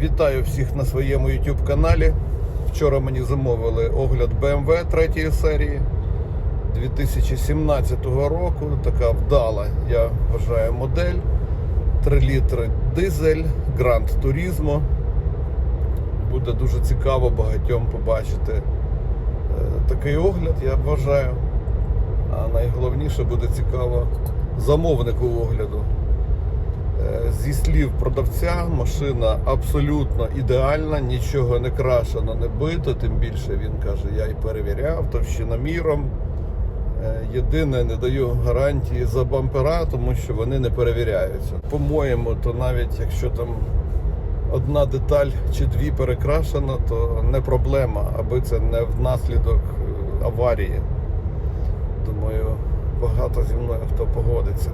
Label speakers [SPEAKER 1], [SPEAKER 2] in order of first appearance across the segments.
[SPEAKER 1] Вітаю всіх на своєму YouTube каналі. Вчора мені замовили огляд BMW 3 серії 2017 року. Така вдала, я вважаю, модель. 3 літри дизель, Grand Turismo. Буде дуже цікаво багатьом побачити е, такий огляд, я вважаю. А найголовніше буде цікаво замовнику огляду. Е, Зі слів продавця, машина абсолютно ідеальна, нічого не крашено, не бито. Тим більше він каже, я і перевіряв товщиноміром. Е, Єдине, не даю гарантії за бампера, тому що вони не перевіряються. По-моєму, то навіть якщо там одна деталь чи дві перекрашена, то не проблема, аби це не внаслідок е, аварії. Думаю, багато зі мною хто погодиться.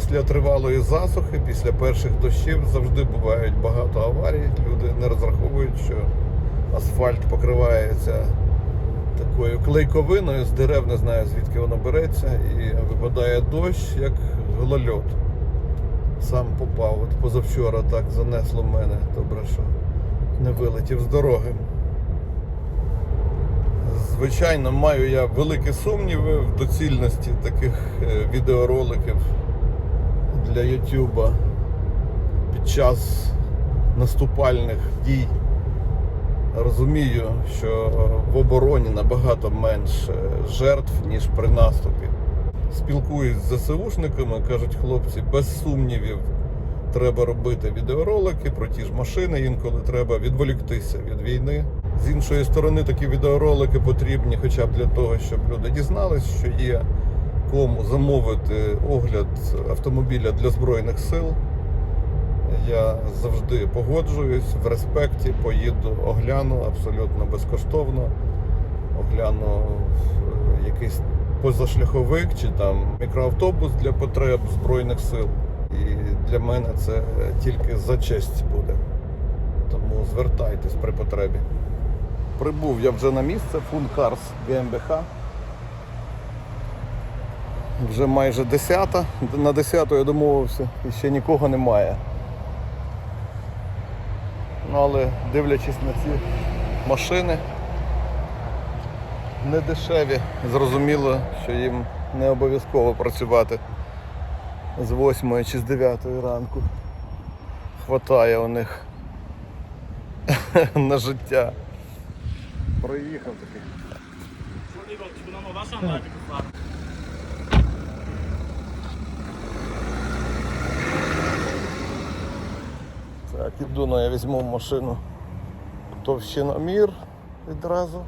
[SPEAKER 1] Після тривалої засухи, після перших дощів завжди бувають багато аварій. Люди не розраховують, що асфальт покривається такою клейковиною з дерев, не знаю звідки воно береться, і випадає дощ, як голольот. Сам попав. От позавчора так занесло мене. Добре, що не вилетів з дороги. Звичайно, маю я великі сумніви в доцільності таких е, відеороликів для Ютуба під час наступальних дій. Розумію, що в обороні набагато менше жертв, ніж при наступі. Спілкуюсь з ЗСУшниками, кажуть хлопці, без сумнівів треба робити відеоролики про ті ж машини, інколи треба відволіктися від війни. З іншої сторони, такі відеоролики потрібні хоча б для того, щоб люди дізнались, що є кому замовити огляд автомобіля для Збройних сил. Я завжди погоджуюсь в респекті, поїду, огляну абсолютно безкоштовно. Огляну якийсь позашляховик чи там мікроавтобус для потреб Збройних сил. І для мене це тільки за честь буде. Тому звертайтесь при потребі. Прибув я вже на місце Функарс ГМБХ. Вже майже 10. На 10 я домовився і ще нікого немає. Ну, але дивлячись на ці машини не дешеві, зрозуміло, що їм не обов'язково працювати з 8 чи з 9 ранку. Хватає у них на життя. Проїхав такий. Так, іду, ну я візьму машину товщиномір відразу.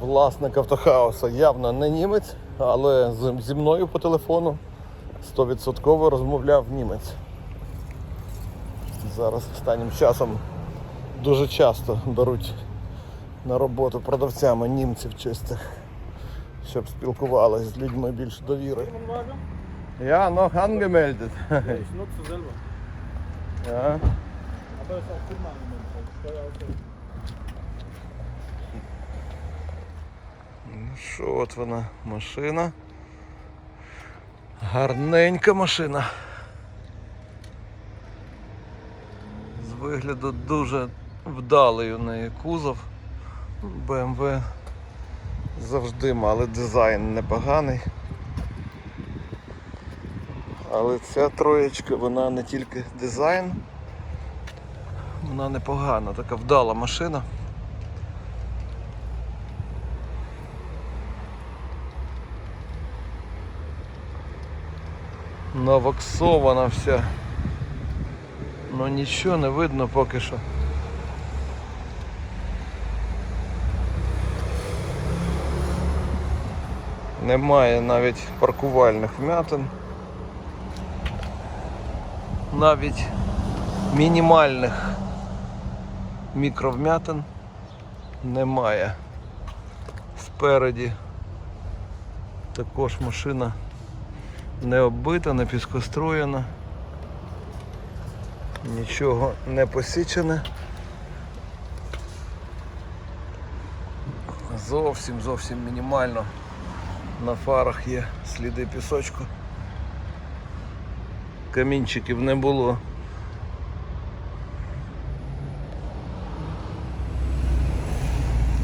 [SPEAKER 1] Власник автохауса явно не німець, але зі мною по телефону 100% розмовляв німець. Зараз останнім часом дуже часто беруть на роботу продавцями німців чистих, щоб спілкувалися з людьми більш довіри. Я noch angemeldet.
[SPEAKER 2] Ich nutze selber.
[SPEAKER 1] Ja.
[SPEAKER 2] Auch Firma angemeldet. also Steuerausgleich.
[SPEAKER 1] Ну що, от вона машина. Гарненька машина. З вигляду дуже вдалий у неї кузов. BMW завжди мали дизайн непоганий. Але ця троєчка, вона не тільки дизайн, вона непогана, така вдала машина. навоксована вся. Ну нічого не видно поки що. Немає навіть паркувальних вмятин. навіть мінімальних мікровмятин немає. Спереді також машина не оббита, не піскостроєна, нічого не посічене. Зовсім зовсім мінімально. На фарах є сліди пісочку. Камінчиків не було.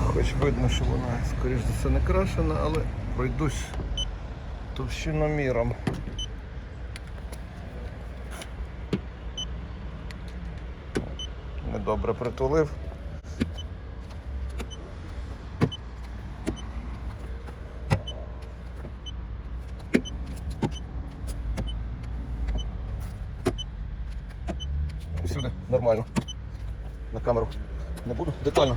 [SPEAKER 1] Хоч видно, що вона, скоріш за все, не крашена, але пройдусь товщиноміром. Недобре притулив. Сюди, нормально. На камеру. Не буду, детально.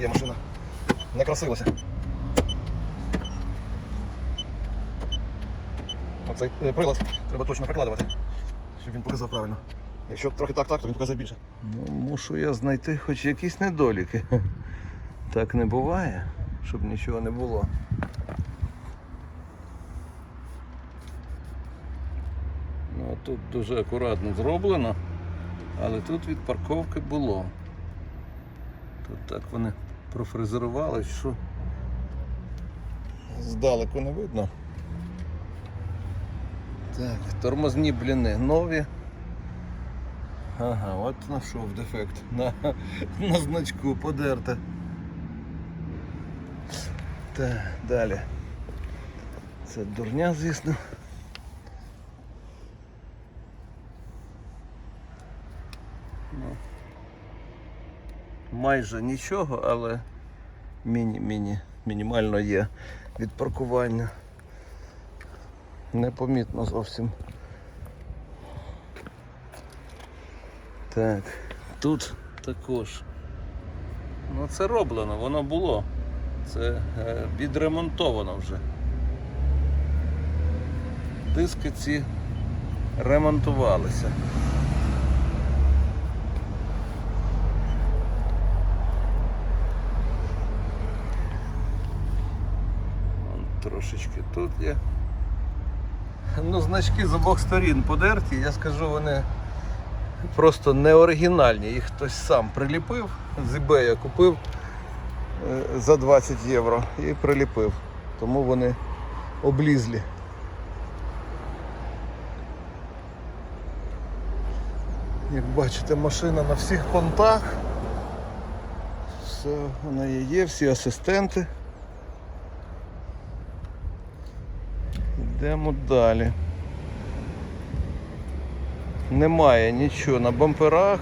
[SPEAKER 1] Є машина. Не красилася. Оцей е, прилад треба точно прикладувати, щоб він показав правильно. Якщо трохи так-так, то він показав більше. Ну, мушу я знайти хоч якісь недоліки. Так не буває, щоб нічого не було. Ну, тут дуже акуратно зроблено, але тут від парковки було. Тут так вони профрезерували, що здалеку не видно. Так, тормозні бліни нові. Ага, от знайшов дефект. На, на значку подерте. Так, далі. Це дурня, звісно. Майже нічого, але міні, міні, мінімально є від паркування. Непомітно зовсім. Так, тут також. Ну це роблено, воно було. Це е, відремонтовано вже. Диски ці ремонтувалися. Вон Трошечки тут є. Ну, значки з обох сторін подерті, я скажу, вони просто не оригінальні. Їх хтось сам приліпив, з eBay купив е, за 20 євро і приліпив. Тому вони облізлі. Як бачите, машина на всіх понтах. Все, вона є, є, всі асистенти. Йдемо далі. Немає нічого на бамперах,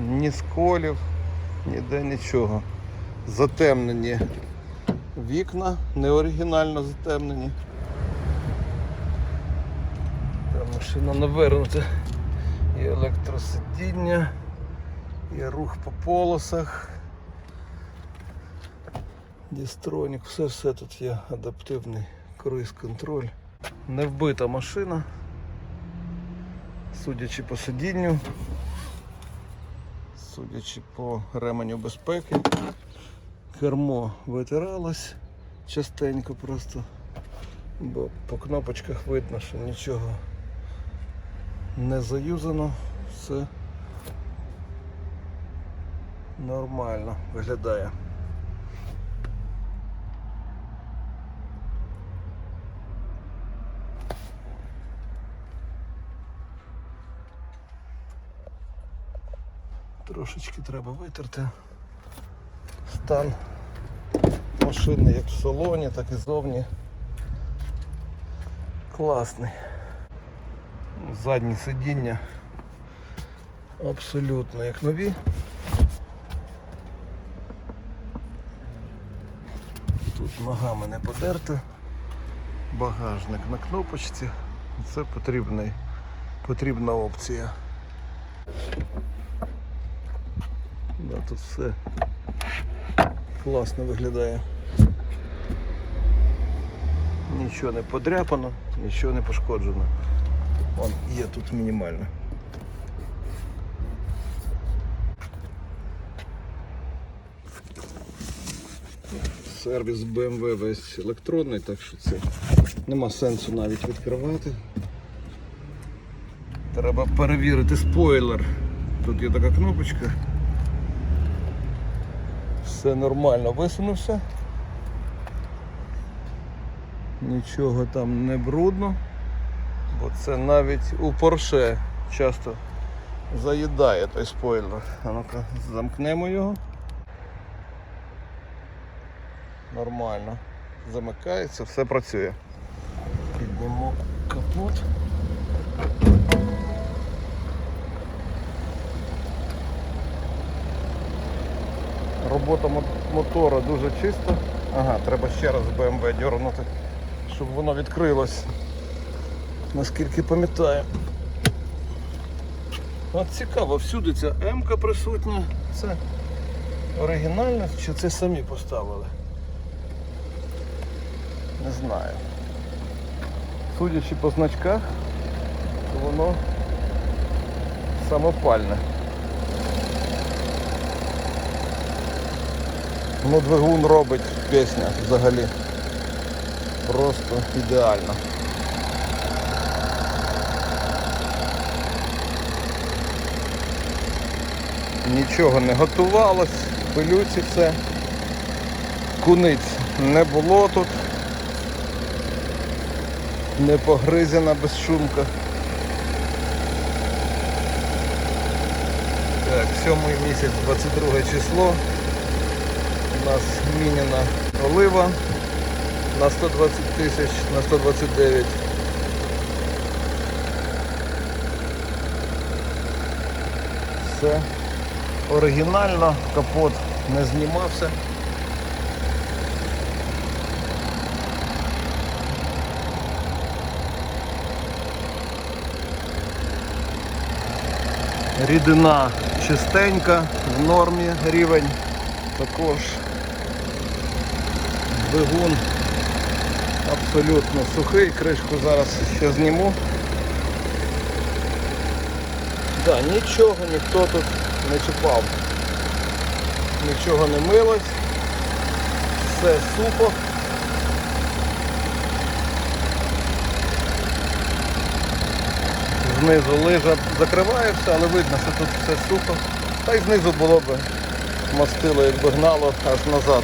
[SPEAKER 1] ні сколів, ніде нічого. Затемнені вікна, неоригінально затемнені. Та машина навернута. І електросидіння, і рух по полосах. Дістронік, все все тут є адаптивний круїз-контроль. Не вбита машина, судячи по сидінню, судячи по ременю безпеки, кермо витиралось частенько просто, бо по кнопочках видно, що нічого не заюзано, все нормально виглядає. Трошечки треба витерти. Стан машини як в салоні, так і зовні. Класний. Задні сидіння абсолютно як нові. Тут ногами не подерти. Багажник на кнопочці. Це потрібний, потрібна опція. Да, тут все класно виглядає. Нічого не подряпано, нічого не пошкоджено. Вон є тут мінімально. Сервіс BMW весь електронний, так що це нема сенсу навіть відкривати. Треба перевірити спойлер. Тут є така кнопочка. Все нормально висунувся. Нічого там не брудно, бо це навіть у Porsche часто заїдає той спойлер. А ну-ка, замкнемо його. Нормально. Замикається, все працює. Піднімемо капот. Робота мотора дуже чиста. Ага, треба ще раз BMW дернути, щоб воно відкрилось. Наскільки пам'ятаю. От цікаво, всюди ця М-ка присутня. Це оригінальна чи це самі поставили? Не знаю. Судячи по значках, то воно самопальне. Ну, двигун робить пісня взагалі. Просто ідеально. Нічого не готувалось, пилюці все. Куниць не було тут. Не погризена безшумка. Так, сьомий місяць, 22 число. Нас мінена олива на 120 тисяч, на 129. Все оригінально, капот не знімався. Рідина чистенька, в нормі рівень також. Двигун абсолютно сухий, кришку зараз ще зніму. Да, нічого ніхто тут не чіпав. Нічого не милось. Все сухо. Знизу лижа закриває все, але видно, що тут все сухо. Та й знизу було б мастило, якби гнало аж назад.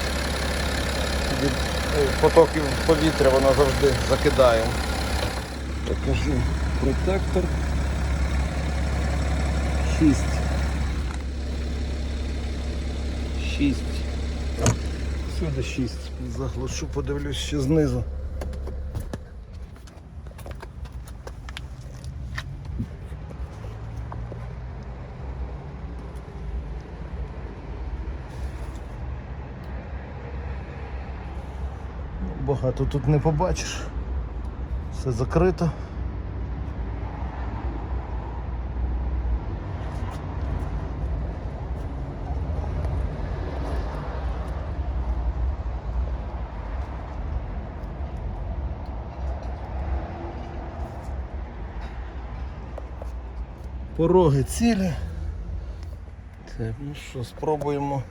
[SPEAKER 1] Потоків повітря воно завжди закидає. Покажу протектор. 6. 6. Сюди 6. Заглушу, подивлюсь ще знизу. Багато тут не побачиш. Все закрито. Пороги цілі. Так, ну що, спробуємо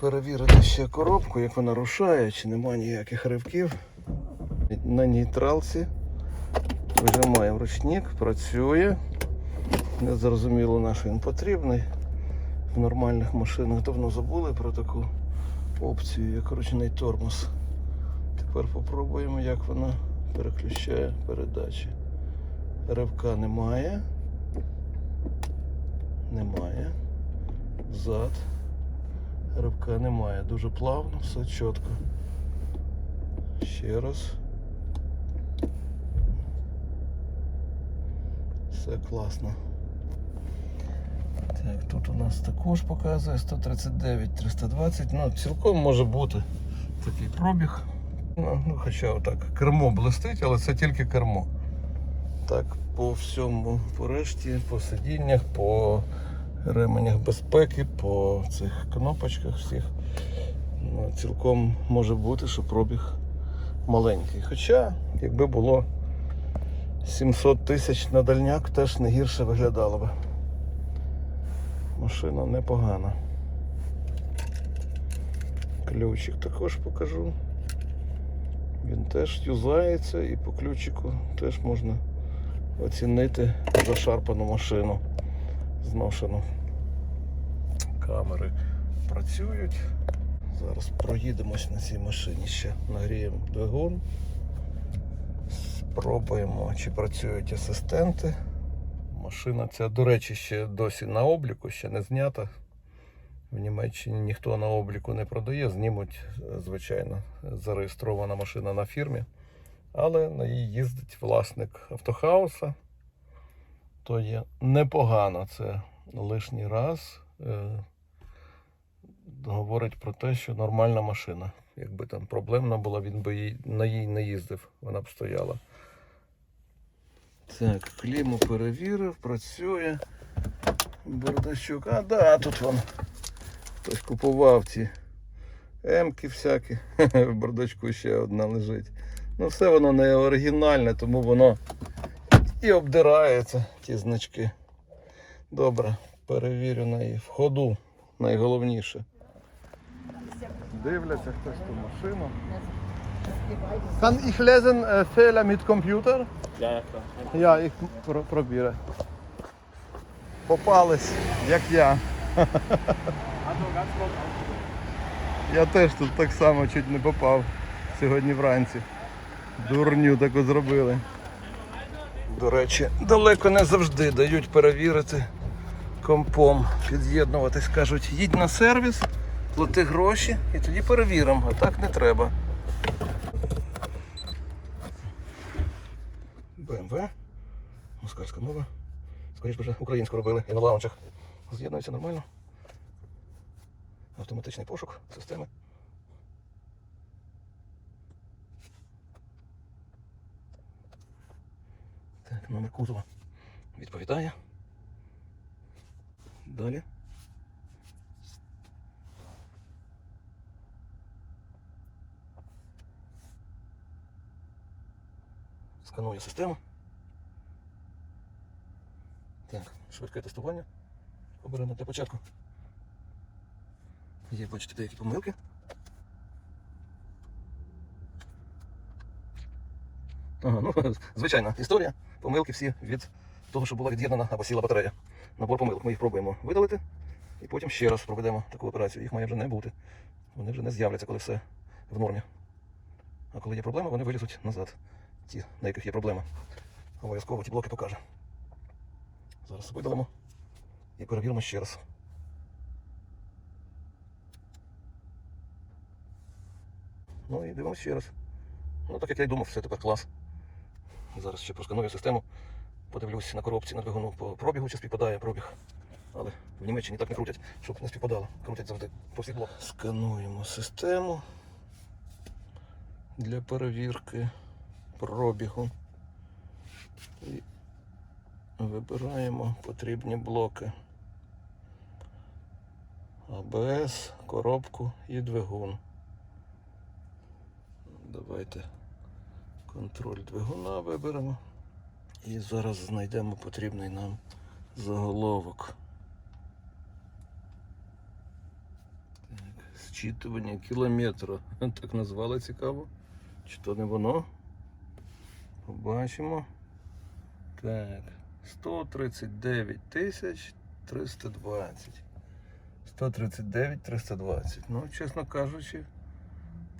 [SPEAKER 1] перевірити ще коробку, як вона рушає, чи немає ніяких ривків. На нейтралці вижимаємо ручник, працює. Не зрозуміло на що він потрібний. В нормальних машинах давно забули про таку опцію, як ручний тормоз. Тепер попробуємо, як вона переключає передачі. Ривка немає. Немає. Взад. Ривка немає. Дуже плавно, все чітко. Ще раз. Все класно. Так, тут у нас також показує 139 320. Ну, цілком може бути такий пробіг. Ну, ну, хоча отак, кермо блистить, але це тільки кермо. Так, по всьому, по решті, по сидіннях, по ременях безпеки, по цих кнопочках всіх. Ну, цілком може бути, що пробіг маленький. Хоча, якби було 700 тисяч на дальняк, теж не гірше виглядало би. Машина непогана. Ключик також покажу. Він теж юзається і по ключику теж можна оцінити зашарпану машину зношену. Камери працюють. Зараз проїдемось на цій машині ще. Нагріємо двигун. Спробуємо, чи працюють асистенти. Машина ця, до речі, ще досі на обліку, ще не знята. В Німеччині ніхто на обліку не продає, знімуть, звичайно, зареєстрована машина на фірмі. Але на ній їздить власник автохауса. То є непогано. Це лишній раз е, говорить про те, що нормальна машина. Якби там проблемна була, він би їй, на їй не їздив, вона б стояла. Так, кліму перевірив, працює. Бардачок. А, да, тут вон. Хтось купував ці емки всякі. В бардачку ще одна лежить. Ну, все воно не оригінальне, тому воно і обдирається, ті значки. Добре, перевірю на її в ходу, найголовніше. Дивляться хтось ту машину. Kann ich lesen äh, Fehler mit Computer?
[SPEAKER 2] Ja, ja, klar.
[SPEAKER 1] Ja, ich про- пробірю. Попались, як я. Я теж тут так само чуть не попав сьогодні вранці. Дурню таку зробили. До речі, далеко не завжди дають перевірити компом, під'єднуватись. Кажуть, їдь на сервіс, плати гроші і тоді перевіримо, а так не треба. БМВ. Москальська мова. Скоріше вже українську робили і на лаунчах. З'єднується нормально. Автоматичний пошук системи. Так, номер кузова. Відповідає. Далі. Сканує систему. Так, швидке тестування. Оберемо для початку. Є, бачите, деякі помилки. Ну, звичайна історія. Помилки всі від того, що була від'єднана або сіла батарея. Набор помилок. Ми їх пробуємо видалити і потім ще раз проведемо таку операцію. Їх має вже не бути. Вони вже не з'являться, коли все в нормі. А коли є проблема, вони вилізуть назад. Ті, на яких є проблема. Обов'язково ті блоки покаже. Зараз видалимо і перевіримо ще раз. Ну і дивимося ще раз. Ну, так як я й думав, все тепер клас. Зараз ще просканую систему. Подивлюсь на коробці на двигуну по пробігу, чи співпадає пробіг. Але в Німеччині так не крутять, щоб не співпадало. Крутять завжди по всіх. Скануємо систему для перевірки пробігу. І вибираємо потрібні блоки. АБС, коробку і двигун. Давайте контроль двигуна виберемо. І зараз знайдемо потрібний нам заголовок. Так, зчитування кілометра. Так назвали цікаво. Чи то не воно? Побачимо. Так, 139 тисяч 320. 139 320. Ну, чесно кажучи,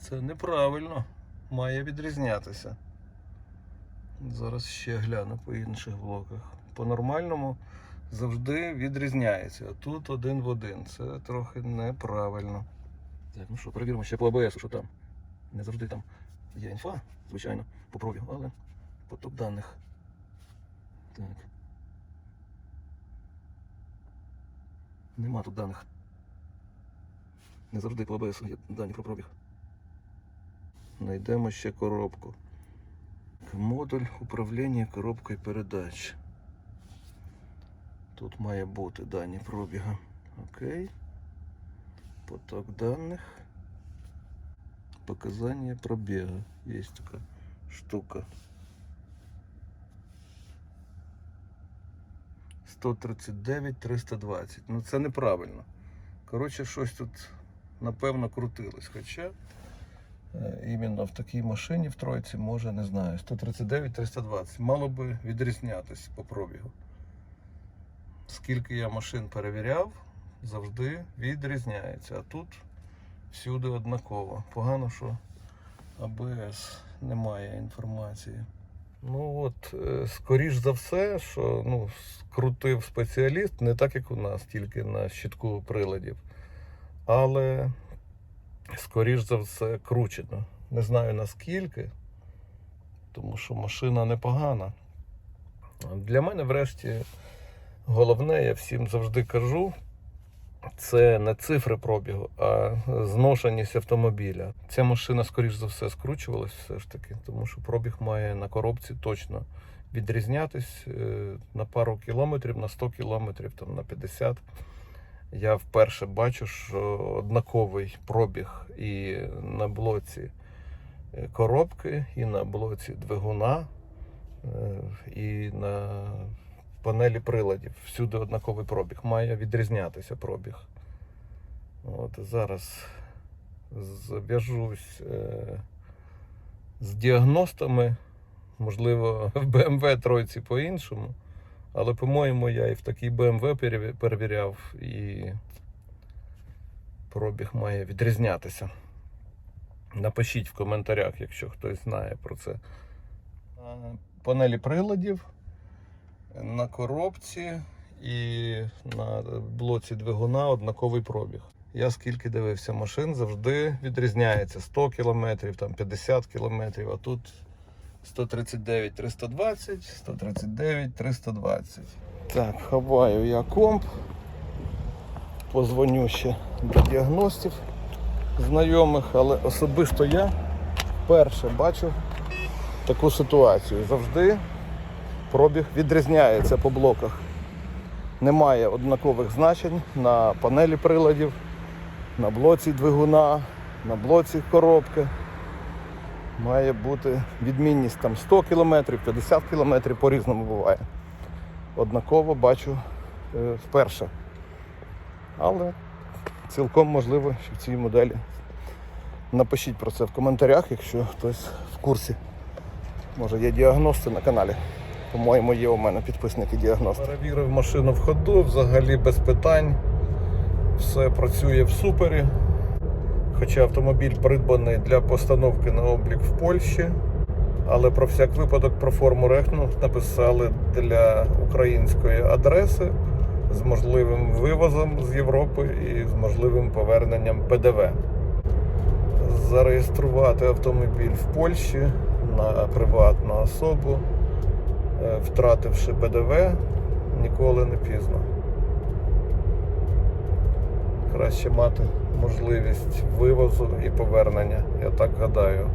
[SPEAKER 1] це неправильно. Має відрізнятися. Зараз ще гляну по інших блоках. По нормальному завжди відрізняється. Тут один в один. Це трохи неправильно. Так, ну що, перевіримо ще по АБС, що там. Не завжди там є інфа, звичайно, по пробігу, але поток даних. Так. Нема тут даних. Не завжди по АБС є дані про пробіг. Найдемо ще коробку. Модуль управління коробкою передач. Тут має бути дані пробіга. Окей. Поток даних. Показання пробігу. Є така штука. 139 320. Ну це неправильно. Коротше, щось тут напевно крутилось. Хоча іменно в такій машині в тройці може, не знаю, 139 320. Мало би відрізнятися по пробігу. Скільки я машин перевіряв, завжди відрізняється. А тут всюди однаково. Погано, що АБС немає інформації. Ну от, е, скоріш за все, що ну, скрутив спеціаліст не так, як у нас, тільки на щитку приладів. Але скоріш за все кручено. Не знаю наскільки, тому що машина непогана. Для мене, врешті, головне, я всім завжди кажу, це не цифри пробігу, а зношеність автомобіля. Ця машина, скоріш за все, скручувалась все ж таки, тому що пробіг має на коробці точно відрізнятись е, на пару кілометрів, на 100 кілометрів, там, на 50. Я вперше бачу, що однаковий пробіг і на блоці е, коробки, і на блоці двигуна, е, і на панелі приладів. Всюди однаковий пробіг. Має відрізнятися пробіг. От зараз зв'яжусь е, з діагностами. Можливо, в BMW тройці по-іншому. Але, по-моєму, я і в такій BMW перевіряв, і пробіг має відрізнятися. Напишіть в коментарях, якщо хтось знає про це. Панелі приладів, на коробці і на блоці двигуна однаковий пробіг. Я скільки дивився машин, завжди відрізняється 100 км, там 50 км, а тут 139 320, 139 320. Так, ховаю я комп. Позвоню ще до діагностів знайомих, але особисто я вперше бачу таку ситуацію. Завжди пробіг відрізняється по блоках. Немає однакових значень на панелі приладів, на блоці двигуна, на блоці коробки. Має бути відмінність там 100 км, 50 км по-різному буває. Однаково бачу е, вперше. Але цілком можливо, що в цій моделі. Напишіть про це в коментарях, якщо хтось в курсі. Може є діагности на каналі. По-моєму, є у мене підписники діагности. Перевірив машину в ходу, взагалі без питань. Все працює в супері. Хоча автомобіль придбаний для постановки на облік в Польщі. Але про всяк випадок про форму рехну написали для української адреси з можливим вивозом з Європи і з можливим поверненням ПДВ. Зареєструвати автомобіль в Польщі на приватну особу, е, втративши ПДВ, ніколи не пізно. Краще мати можливість вивозу і повернення, я так гадаю.